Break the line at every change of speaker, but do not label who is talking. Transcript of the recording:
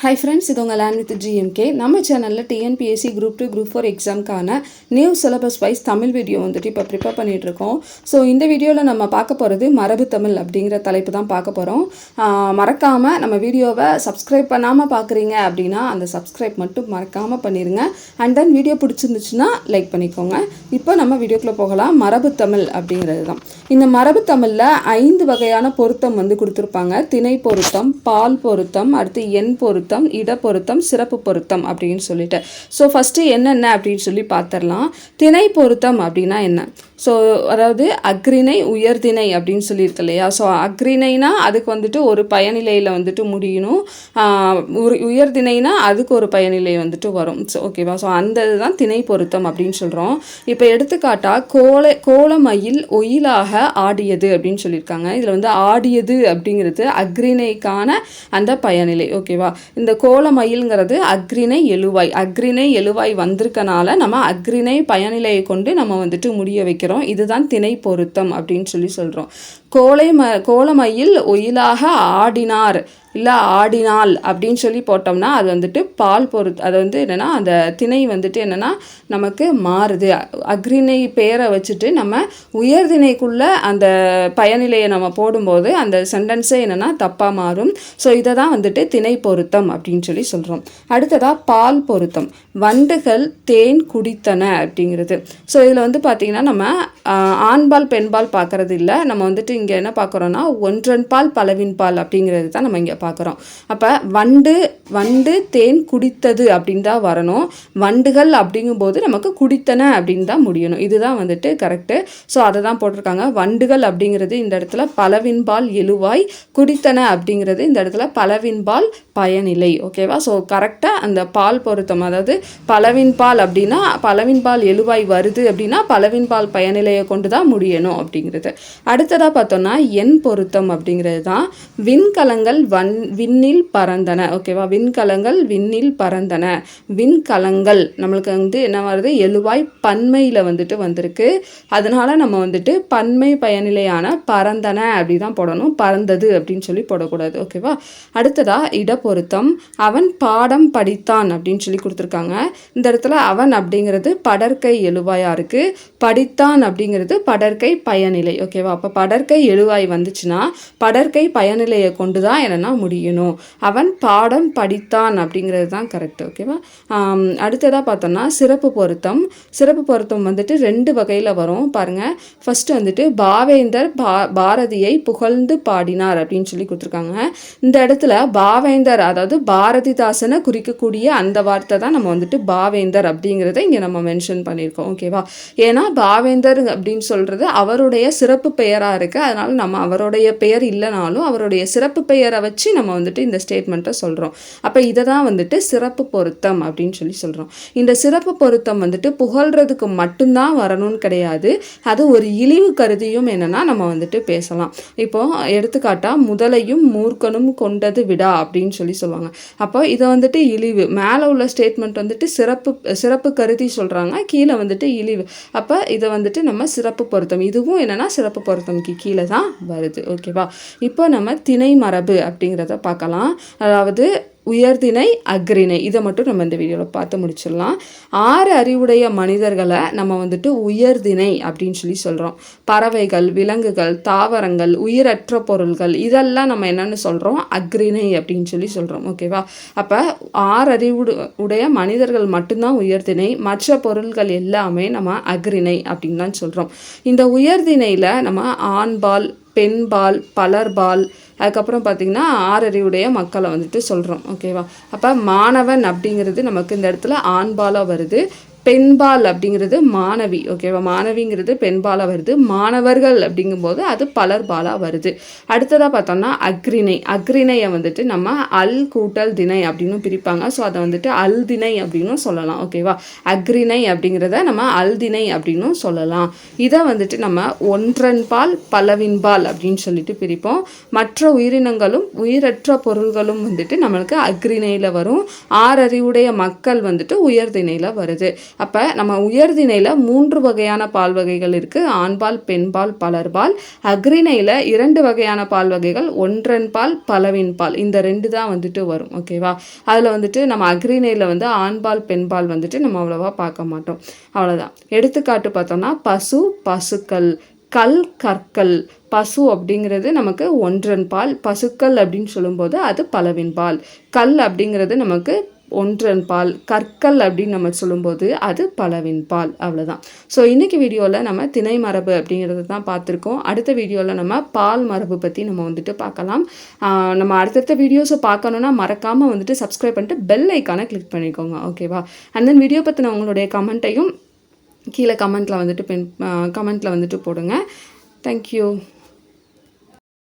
Hi friends இது உங்கள் land with GMK நம்ம சேனலில் TNPSC group two group four எக்ஸாம்க்கான new syllabus wise Tamil video வந்துட்டு இப்போ ப்ரிப்பேர் பண்ணிகிட்ருக்கோம் ஸோ இந்த வீடியோவில் நம்ம பார்க்க போகிறது மரபு தமிழ் அப்படிங்கிற தலைப்பு தான் பார்க்க போகிறோம் மறக்காமல் நம்ம வீடியோவை சப்ஸ்கிரைப் பண்ணாமல் பார்க்குறீங்க அப்படின்னா அந்த சப்ஸ்கிரைப் மட்டும் மறக்காமல் பண்ணிடுங்க அண்ட் தென் வீடியோ பிடிச்சிருந்துச்சுன்னா லைக் பண்ணிக்கோங்க. இப்போ நம்ம வீடியோக்குள்ளே போகலாம். மரபு தமிழ் அப்படிங்கிறது தான். இந்த மரபு தமிழில் ஐந்து வகையான பொருத்தம் வந்து கொடுத்துருப்பாங்க. திணை பொருத்தம் பால் பொருத்தம் அடுத்து எண் பொருத்தம் பொருத்தம் இட பொருத்தம் சிறப்பு பொருத்தம் அப்படின்னு சொல்லிட்டு. ஸோ ஃபஸ்ட்டு என்னென்ன அப்படின்னு சொல்லி பார்த்துடலாம் திணை பொருத்தம் அப்படின்னா என்ன? ஸோ அதாவது அக்ரிணை உயர்திணை அப்படின்னு சொல்லியிருக்கு இல்லையா? ஸோ அக்ரிணைனா அதுக்கு வந்துட்டு ஒரு பயனிலையில் வந்துட்டு முடியணும். உயர்திணைனா அதுக்கு ஒரு பயனிலை வந்துட்டு வரும். ஸோ ஓகேவா ஸோ அந்த இதுதான் திணை பொருத்தம் அப்படின்னு சொல்கிறோம் இப்போ எடுத்துக்காட்டாக கோல கோலமயில் ஒயிலாக ஆடியது அப்படின்னு சொல்லியிருக்காங்க. இதில் வந்து ஆடியது அப்படிங்கிறது அக்ரிணைக்கான அந்த பயனிலை. ஓகேவா இந்த கோலமயில்ங்கிறது அக்ரிணை எழுவாய். அக்ரிணை எழுவாய் வந்திருக்கனால நம்ம அக்ரிணை பயனிலையை கொண்டு நம்ம வந்துட்டு முடிய வைக்கிறோம். இதுதான் திணை பொருத்தம் அப்படின்னு சொல்லி சொல்கிறோம் கோலை ம கோலமயில் ஒயிலாக ஆடினார். இல்லை ஆடினால் அப்படின்னு சொல்லி போட்டோம்னா அது வந்துட்டு பால் பொருத் அது வந்து என்னென்னா அந்த திணை வந்துட்டு என்னென்னா நமக்கு மாறுது. அக்ரிணை பேரை வச்சுட்டு நம்ம உயர்திணைக்குள்ளே அந்த பயனிலையை நம்ம போடும்போது அந்த சென்டென்ஸே என்னென்னா தப்பாக மாறும். ஸோ இதை தான் வந்துட்டு திணை பொருத்தம் அப்படின்னு சொல்லி சொல்கிறோம் அடுத்ததாக பால் பொருத்தம். வண்டுகள் தேன் குடித்தன அப்படிங்கிறது. ஸோ இதில் வந்து பார்த்திங்கன்னா நம்ம ஆண்பால் பெண்பால் பார்க்கறது இல்லை. நம்ம வந்துட்டு இங்கே என்ன பார்க்குறோன்னா ஒன்றன் பால் பலவின் பால் அப்படிங்கிறது தான் நம்ம இங்கே பார்க்குறோம். அப்போ வண்டு வண்டு தேன் குடித்தது அப்படின்னு தான் வரணும். வண்டுகள் அப்படிங்கும்போது நமக்கு குடித்தன அப்படின்னு தான் முடியணும். இதுதான் வந்துட்டு கரெக்டு ஸோ அதை தான் போட்டிருக்காங்க. வண்டுகள் அப்படிங்கிறது இந்த இடத்துல பலவின்பால் எழுவாய் குடித்தன அப்படிங்கிறது இந்த இடத்துல பலவின்பால் பயனிலை. ஓகேவா ஸோ கரெக்டாக அந்த பால் பொருத்தம். அதாவது பலவின்பால் அப்படின்னா பலவின்பால் எழுவாய் வருது அப்படின்னா பலவின்பால் பயனிலையை கொண்டு தான் முடியணும் அப்படிங்கிறது. அடுத்ததாக பார்த்தோம்னா எண் பொருத்தம் அப்படிங்கிறது தான். விண்கலங்கள் வன் விண்ணில் பறந்தன. ஓகேவா விண்கலங்கள் விண்ணில் பறந்தன. விண்கலங்கள் நம்மளுக்கு வந்து என்ன வருது? எழுவாய் பன்மையில் வந்துட்டு வந்திருக்கு. அதனால நம்ம வந்துட்டு பன்மை பயனிலையான பறந்தன அப்படி தான் போடணும். பறந்தது அப்படின்னு சொல்லி போடக்கூடாது. ஓகேவா அடுத்ததா இடப்பொருத்தம். அவன் பாடம் படித்தான் அப்படின்னு சொல்லி கொடுத்துருக்காங்க. இந்த இடத்துல அவன் அப்படிங்கிறது படற்கை எழுவாயாக இருக்குது படித்தான் அப்படிங்கிறது படற்கை பயனிலை. ஓகேவா அப்போ படற்கை எழுவாய் வந்துச்சுன்னா படற்கை பயனிலையை கொண்டு தான் என்னென்னா முடியணும். அவன் பாடம் படித்தான் அப்படிங்கிறது தான் கரெக்ட் ஓகேவா அடுத்ததாக பார்த்தோன்னா பார்த்தோம்னா சிறப்பு பொருத்தம். சிறப்பு பொருத்தம் வந்துட்டு ரெண்டு வகையில் வரும். பாருங்க. ஃபர்ஸ்ட் வந்துட்டு பாவேந்தர் பா பாரதியை புகழ்ந்து பாடினார் அப்படின்னு சொல்லி கொடுத்துருக்காங்க. இந்த இடத்துல பாவேந்தர் அதாவது பாரதிதாசனை குறிக்கக்கூடிய அந்த வார்த்தை தான் நம்ம வந்துட்டு பாவேந்தர் அப்படிங்கிறத இங்கே நம்ம மென்ஷன் பண்ணியிருக்கோம் ஓகேவா ஏன்னா பாவேந்தர் அப்படின்னு சொல்கிறது அவருடைய சிறப்பு பெயராக இருக்குது அதனால் நம்ம அவருடைய பெயர் இல்லைனாலும் அவருடைய சிறப்பு பெயரை வச்சு நம்ம வந்துட்டு இந்த ஸ்டேட்மெண்ட்டை சொல்கிறோம் அப்போ இதை தான் வந்துட்டு சிறப்பு பொருத்தம் அப்படின்னு சொல்லி சொல்கிறோம் இந்த சிறப்பு பொருத்தம் வந்துட்டு புகழ்றதுக்கு மட்டும்தான் வரணும்னு கிடையாது. அது ஒரு இழிவு கருதியும் என்னன்னா நம்ம வந்துட்டு பேசலாம். இப்போ எடுத்துக்காட்டால் முதலையும் மூர்க்கனும் கொண்டது விடா அப்படின்னு சொல்லி சொல்லுவாங்க. அப்போ இதை வந்துட்டு இழிவு மேலே உள்ள ஸ்டேட்மெண்ட் வந்துட்டு சிறப்பு சிறப்பு கருதி சொல்கிறாங்க கீழே வந்துட்டு இழிவு. அப்போ இதை வந்துட்டு நம்ம சிறப்பு பொருத்தம் இதுவும் என்னென்னா சிறப்பு பொருத்தம்க்கு கீழே தான் வருது. ஓகேவா? இப்போ நம்ம திணை மரபு அப்படிங்கிறத பார்க்கலாம். அதாவது உயர்திணை அக்ரிணை இதை மட்டும் நம்ம இந்த வீடியோவில் பார்த்து முடிச்சிடலாம். ஆறு அறிவுடைய மனிதர்களை நம்ம வந்துட்டு உயர்திணை அப்படின்னு சொல்லி சொல்கிறோம் பறவைகள் விலங்குகள் தாவரங்கள் உயிரற்ற பொருள்கள் இதெல்லாம் நம்ம என்னென்னு சொல்கிறோம் அக்ரிணை அப்படின்னு சொல்லி சொல்கிறோம் ஓகேவா அப்போ ஆறு அறிவு உடைய மனிதர்கள் மட்டும்தான் உயர்திணை. மற்ற பொருள்கள் எல்லாமே நம்ம அக்ரிணை அப்படின்னு தான் சொல்கிறோம் இந்த உயர்திணையில் நம்ம ஆண்பால் பெண்பால் பலர்பால் அதுக்கப்புறம் பார்த்திங்கன்னா ஆறறிவுடைய மக்களை வந்துட்டு சொல்கிறோம் ஓகேவா அப்போ மாணவன் அப்படிங்கிறது நமக்கு இந்த இடத்துல ஆண்பாலாக வருது. பெண்பால் அப்படிங்கிறது மாணவி ஓகேவா மாணவிங்கிறது பெண்பாலாக வருது. மாணவர்கள் அப்படிங்கும்போது அது பலர்பாலாக வருது. அடுத்ததாக பார்த்தோம்னா அக்ரிணை அக்ரிணையை வந்துட்டு நம்ம அல் கூட்டல் திணை அப்படின்னு பிரிப்பாங்க. ஸோ அதை வந்துட்டு அல் திணை அப்படின்னும் சொல்லலாம் ஓகேவா அக்ரிணை அப்படிங்கிறத நம்ம அல் திணை அப்படின்னும் சொல்லலாம். இதை வந்துட்டு நம்ம ஒன்றன்பால் பலவின்பால் அப்படின்னு சொல்லிட்டு பிரிப்போம். மற்ற உயிரினங்களும் உயிரற்ற பொருள்களும் வந்துட்டு நம்மளுக்கு அக்ரிணையில் வரும். ஆறறிவுடைய மக்கள் வந்துட்டு உயர்திணையில் வருது. அப்போ நம்ம உயர்திணையில் மூன்று வகையான பால் வகைகள் இருக்குது ஆண்பால் பெண்பால் பலர்பால். அக்ரிணையில் இரண்டு வகையான பால் வகைகள் ஒன்றன் பால் பலவின் பால். இந்த ரெண்டு தான் வந்துட்டு வரும். ஓகேவா அதில் வந்துட்டு நம்ம அக்ரிணையில் வந்து ஆண்பால் பெண்பால் வந்துட்டு நம்ம அவ்வளோவா பார்க்க மாட்டோம். அவ்வளோதான் எடுத்துக்காட்டு பார்த்தோம்னா பசு பசுக்கள். கல் கற்கள். பசு அப்படிங்கிறது நமக்கு ஒன்றன் பால். பசுக்கள் அப்படின்னு சொல்லும்போது அது பலவின் பால். கல் அப்படிங்கிறது நமக்கு ஒன்றன் பால் கற்கள் அப்படின்னு நம்ம சொல்லும்போது அது பலவின் பால் அவ்வளோதான் ஸோ இன்றைக்கி வீடியோவில் நம்ம திணை மரபு அப்படிங்கிறது தான் பார்த்துருக்கோம். அடுத்த வீடியோவில் நம்ம பால் மரபு பற்றி நம்ம வந்துட்டு பார்க்கலாம். நம்ம அடுத்தடுத்த வீடியோஸை பார்க்கணுன்னா மறக்காமல் வந்துட்டு சப்ஸ்கிரைப் பண்ணிட்டு பெல் ஐக்கானை கிளிக் பண்ணிக்கோங்க. ஓகேவா அண்ட் தென் வீடியோ பற்றின உங்களுடைய கமெண்ட்டையும் கீழே கமெண்ட்டில் வந்துட்டு பின் கமெண்ட்டில் வந்துட்டு போடுங்க. தேங்க்யூ